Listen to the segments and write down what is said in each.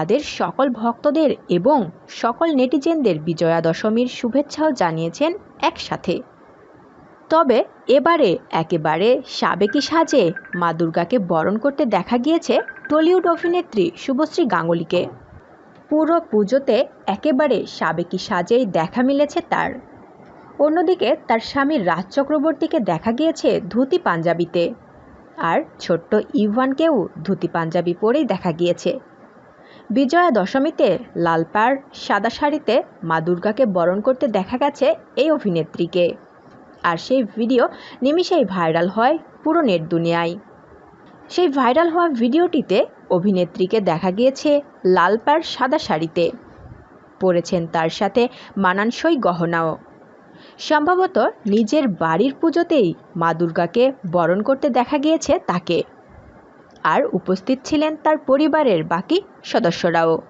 তাদের সকল ভক্তদের এবং সকল নেটিজেনদের বিজয়া দশমীর শুভেচ্ছাও জানিয়েছেন একসাথে। তবে এবারে একেবারে সাবেকি সাজে মা দুর্গাকে বরণ করতে দেখা গিয়েছে টলিউড অভিনেত্রী শুভশ্রী গাঙ্গুলিকে। পুরো পুজোতে একেবারে সাবেকি সাজেই দেখা মিলেছে তার। অন্যদিকে তার স্বামী রাজ চক্রবর্তীকে দেখা গিয়েছে ধুতি পাঞ্জাবিতে। আর ছোট্ট ইভানকেও ধুতি পাঞ্জাবি পরেই দেখা গিয়েছে। বিজয়া দশমীতে লাল পাড় সাদা শাড়িতে মা দুর্গাকে বরণ করতে দেখা গেছে এই অভিনেত্রীকে। আর সেই ভিডিও নিমিষেই ভাইরাল হয় পুরো নেট দুনিয়ায়। সেই ভাইরাল হওয়া ভিডিওটিতে অভিনেত্রীকে দেখা গিয়েছে লাল পাড় সাদা শাড়িতে পরেছেন তার সাথে মানানসই গহনাও। সম্ভবত নিজের বাড়ির পুজোতেই মা দুর্গাকে বরণ করতে দেখা গিয়েছে তাকে। আর উপস্থিত ছিলেন তার পরিবারের বাকি সদস্যরাও।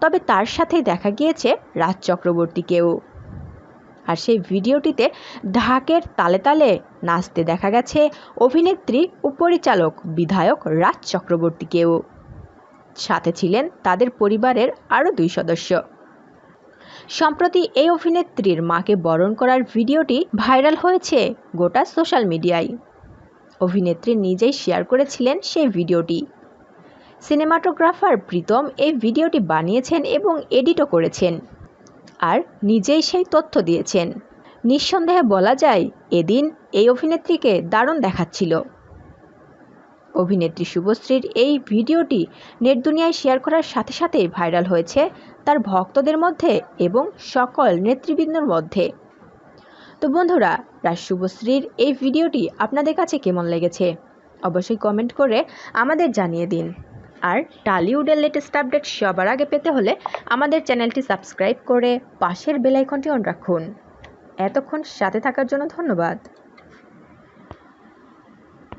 তবে তার সাথেই দেখা গিয়েছে রাজ চক্রবর্তীকেও। আর সেই ভিডিওটিতে ঢাকের তালে তালে নাচতে দেখা গেছে অভিনেত্রী ও পরিচালক বিধায়ক রাজ চক্রবর্তীকেও। সাথে ছিলেন তাদের পরিবারের আরও দুই সদস্য। সম্প্রতি এই অভিনেত্রীর মাকে বরণ করার ভিডিওটি ভাইরাল হয়েছে গোটা সোশ্যাল মিডিয়ায়। অভিনেত্রী নিজেই শেয়ার করেছিলেন সেই ভিডিওটি। সিনেমাটোগ্রাফার প্রীতম এই ভিডিওটি বানিয়েছেন এবং এডিটও করেছেন। আর নিজেই সেই তথ্য দিয়েছেন। নিঃসন্দেহে বলা যায়, এদিন এই অভিনেত্রীকে দারুণ দেখাচ্ছিল। অভিনেত্রী শুভশ্রীর এই ভিডিওটি নেট দুনিয়ায় শেয়ার করার সাথে সাথেই ভাইরাল হয়েছে তার ভক্তদের মধ্যে এবং সকল নেতৃবৃন্দর মধ্যে। তো বন্ধুরা, রাজ শুভশ্রীর এই ভিডিওটি আপনাদের কাছে কেমন লেগেছে? অবশ্যই কমেন্ট করে আমাদের জানিয়ে দিন। আর টালিউডের লেটেস্ট আপডেট সবার আগে পেতে হলে আমাদের চ্যানেলটি সাবস্ক্রাইব করে পাশের বেলাইকনটি অন রাখুন। এতক্ষণ সাথে থাকার জন্য ধন্যবাদ।